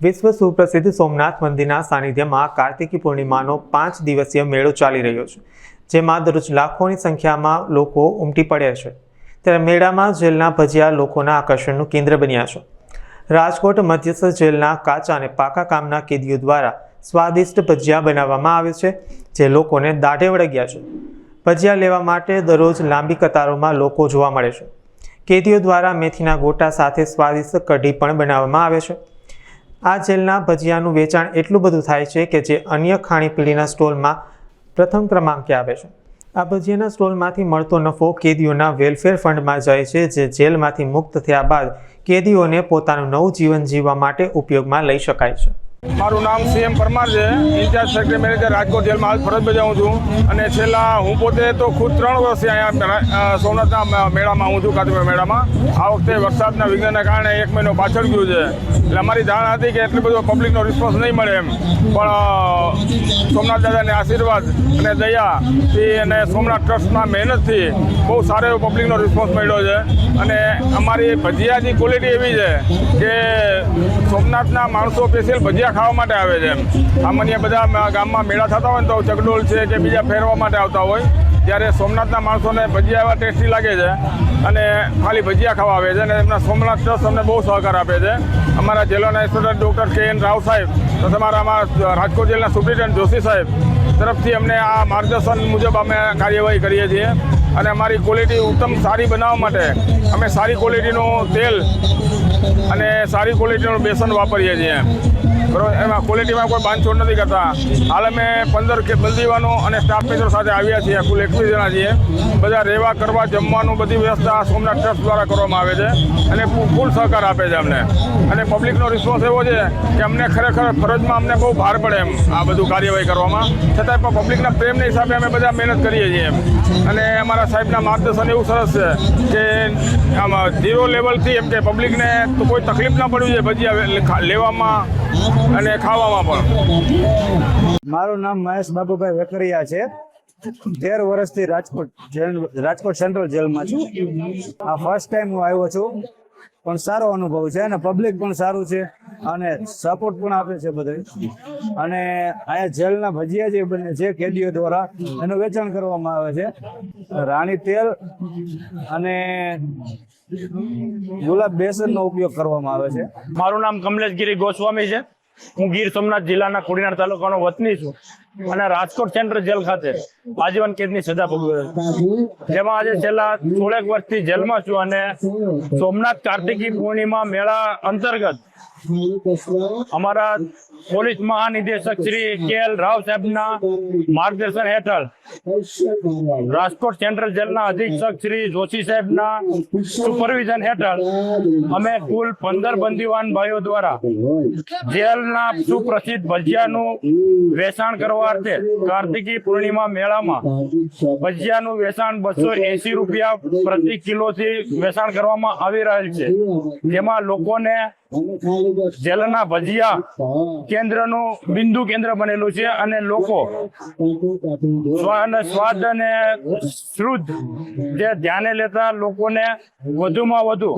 વિશ્વ સુપ્રસિદ્ધ સોમનાથ મંદિરના સાનિધ્યમાં કાર્તિકી પૂર્ણિમાનો પાંચ દિવસીય મેળો ચાલી રહ્યો છે, જેમાં દરરોજ લાખોની સંખ્યામાં લોકો ઉમટી પડ્યા છે. ત્યારે મેળામાં જેલના ભજીયા લોકોના આકર્ષણનું કેન્દ્ર બન્યા છે. રાજકોટ મધ્યસ્થ જેલના કાચા અને પાકા કામના કેદીઓ દ્વારા સ્વાદિષ્ટ ભજીયા બનાવવામાં આવે છે, જે લોકોને દાઢે વળગ્યા છે. ભજીયા લેવા માટે દરરોજ લાંબી કતારોમાં લોકો જોવા મળે છે. કેદીઓ દ્વારા મેથીના ગોટા સાથે સ્વાદિષ્ટ કઢી પણ બનાવવામાં આવે છે. આ જેલના ભજીયાનું વેચાણ એટલું બધું થાય છે કે જે અન્ય ખાણીપીણીના સ્ટોલમાં પ્રથમ ક્રમાંકે આવે છે. આ ભજીયાના સ્ટોલમાંથી મળતો નફો કેદીઓના વેલફેર ફંડમાં જાય છે, જે જેલમાંથી મુક્ત થયા બાદ કેદીઓને પોતાનું નવું જીવન જીવવા માટે ઉપયોગમાં લઈ શકાય છે. મારું નામ સીએમ પરમાર છે. ઇન્ચાર્જ સેક્રેટરી મેનેજર રાજકોટ જેલમાં હાલ ફરજ બજાવું છું. અને છેલ્લા હું પોતે તો ખુદ ત્રણ વર્ષથી અહીંયા સોમનાથના મેળામાં હું છું કાતુભાઈ મેળામાં. આ વખતે વરસાદના વિઘ્નના કારણે એક મહિનો પાછળ ગયું છે. એટલે અમારી ધારણા હતી કે એટલું બધો પબ્લિકનો રિસ્પોન્સ નહીં મળે એમ. પણ સોમનાથ દાદાને આશીર્વાદ અને દયાથી અને સોમનાથ ટ્રસ્ટના મહેનતથી બહુ સારો એવો પબ્લિકનો રિસ્પોન્સ મળ્યો છે. અને અમારી ભજીયાની ક્વોલિટી એવી છે કે સોમનાથના માણસો સ્પેશિયલ ભજીયા ખાવા માટે આવે છે એમ. સામાન્ય બધા ગામમાં મેળા થતા હોય ને તો ચકડોળ છે કે બીજા ફેરવા માટે આવતા હોય, ત્યારે સોમનાથના માણસોને ભજીયા એવા ટેસ્ટી લાગે છે અને ખાલી ભજીયા ખાવા આવે છે અને એમના સોમનાથ ટ્રસ્ટ અમને બહુ સહકાર આપે છે. અમારા જેલના inspector doctor K N Rao સાહેબ તો તમારા અમારા રાજકોટ જેલના સુપ્રિન્ટેન્ડન્ટ જોશી સાહેબ તરફથી અમને આ માર્ગદર્શન મુજબ અમે કાર્યવાહી કરીએ છીએ અને અમારી ક્વોલિટી ઉત્તમ સારી બનાવવા માટે અમે સારી ક્વોલિટીનું તેલ અને સારી ક્વોલિટીનું બેસન વાપરીએ છીએ. બરોબર, એમાં ક્વોલિટીમાં કોઈ બાંધછોડ નથી કરતા. હાલ અમે પંદર કે બલદીવાનો અને સ્ટાફ મિત્રો સાથે આવ્યા છીએ, કુલ એકવીસ જણા છીએ. બધા રહેવા કરવા, જમવાનું બધી વ્યવસ્થા સોમનાથ ટ્રસ્ટ દ્વારા કરવામાં આવે છે અને ફૂલ સહકાર આપે છે અમને. અને પબ્લિકનો રિસ્પોન્સ એવો છે કે અમને ખરેખર ફરજમાં અમને બહુ ભાર પડે એમ આ બધું કાર્યવાહી કરવામાં. છતાંય પણ પબ્લિકના પ્રેમના હિસાબે અમે બધા મહેનત કરીએ છીએ એમ. અને અમારા સાહેબના માર્ગદર્શન એવું સરસ છે કે આમાં ઝીરો લેવલથી એમ કે પબ્લિકને તો કોઈ તકલીફ ના પડવી જોઈએ. ભજીયા લેવામાં અને ખાવામાં પણ. મારું નામ મહેશ બાબુભાઈ વેકરિયા છે. તેર વર્ષથી રાજકોટ જેલ રાજકોટ સેન્ટ્રલ જેલમાં છું. આ ફર્સ્ટ ટાઈમ હું આવ્યો છું. પણ સારો અનુભવ છે અને પબ્લિક પણ સારું છે અને સપોર્ટ પણ આપે છે બધે અને અહીંયા જેલના ભજીયા જે બને છે કેદીઓ દ્વારા એનું વેચાણ કરવામાં આવે છે. રાણી તેલ અને ગુલાબ બેસનનો ઉપયોગ કરવામાં આવે છે. મારું નામ કમલેશગીરી ગોસ્વામી છે. હું ગીર સોમનાથ જિલ્લાના કોડીનાર તાલુકાનો વતની છું અને રાજકોટ સેન્ટ્રલ જેલ ખાતે આજીવન કેદની સજા ભોગવે જેમાં આજે છેલ્લા થોડેક વર્ષથી જેલમાં છું અને સોમનાથ કાર્તિકી પૂર્ણિમા મેળા અંતર્ગત અમારા પોલીસ મહાનિદેશક શ્રી કે એલ રાવ સાહેબના માર્ગદર્શન હેઠળ રાજકોટ સેન્ટ્રલ જેલના અધિક્ષક શ્રી જોશી સાહેબના સુપરવિઝન હેઠળ અમે કુલ પંદર બંદીવાન ભાઈઓ દ્વારા જેલના સુપ્રસિદ્ધ ભજીયાનું વેચાણ કરવા અર્થે કાર્તિકી પૂર્ણિમા મેળામાં ભજીયાનું વેચાણ બસો એસી રૂપિયા પ્રતિ કિલોથી વેચાણ કરવામાં આવી રહેલ છે. જેમાં લોકોને જેલના ભજીયા કેન્દ્રનું બિંદુ કેન્દ્ર બનેલું છે અને લોકો સ્વાદ અને શુદ્ધ જે ધ્યાને લેતા લોકોને વધુમાં વધુ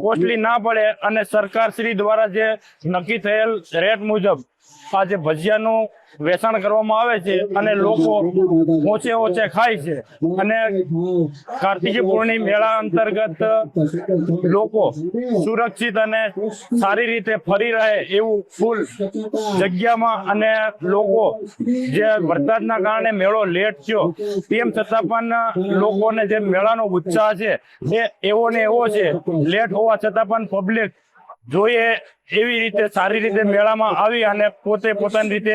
કોસ્ટલી ના પડે અને સરકાર શ્રી દ્વારા જે નક્કી થયેલ રેટ મુજબ આ જે ભજીયાનું વેચાણ કરવામાં આવે છે અને લોકો ઓછે ઓછે ખાય છે. અને કાર્તિકી પૂર્ણિમ મેળા અંતર્ગત લોકો સુરક્ષિત અને સારી રીતે ફરી રહે એવું ફૂલ જગ્યામાં અને લોકો જે વરસાદના કારણે મેળો લેટ થયો, તેમ છતાં પણ લોકોને જે મેળાનો ઉત્સાહ છે, એ એવો ને એવો છે, લેટ હોવા છતાં પણ પબ્લિક જોઈએ એવી રીતે સારી રીતે મેળામાં આવી અને પોતે પોતાની રીતે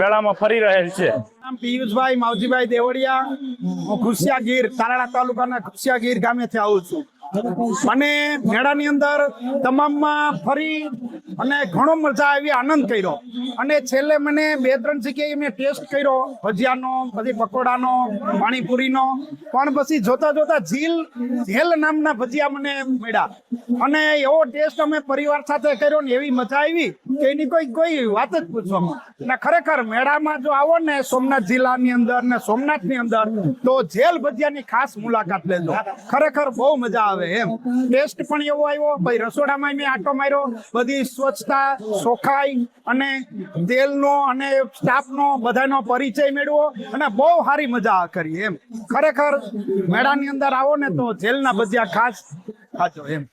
મેળામાં ફરી રહેલ છે. પિયુષભાઈ, માવજીભાઈ દેવડિયા હું ખુશિયા ગીર તારાણા તાલુકાના ખુશિયા ગીર ગામેથી આવું છું. મને મેળાની અંદર તમામમાં ફરી અને ઘણો મજા આવી, આનંદ કર્યો. અને છેલ્લે મને બે ત્રણ જગ્યાએ મેં ટેસ્ટ કર્યો, ભજીયાનો, પછી પકોડાનો, પાણીપુરીનો. પણ પછી જોતા જોતા ઝીલ, ઝેલ નામના ભજીયા મને મળ્યા. અને એવો ટેસ્ટ અમે પરિવાર સાથે કર્યો ને એવી મજા આવી. કે એની કોઈ કોઈ વાત જ ને ખરેખર મેળામાં જો આવો ને સોમનાથ જિલ્લાની અંદર ને સોમનાથની અંદર, તો જેલ ભજીયાની ખાસ મુલાકાત લેજો. ખરેખર બહુ મજા આવે એમ. ટેસ્ટ પણ એવો આવ્યો, ભાઈ રસોડામાં મેં આટો માર્યો, બધી સ્વચ્છતા ચોખાઈ અને તેલનો અને સ્ટાફનો બધાનો પરિચય મેળવો અને બહુ સારી મજા કરી એમ. ખરેખર મેળાની અંદર આવો ને તો જેલના ભજીયા ખાસ ખાજો એમ.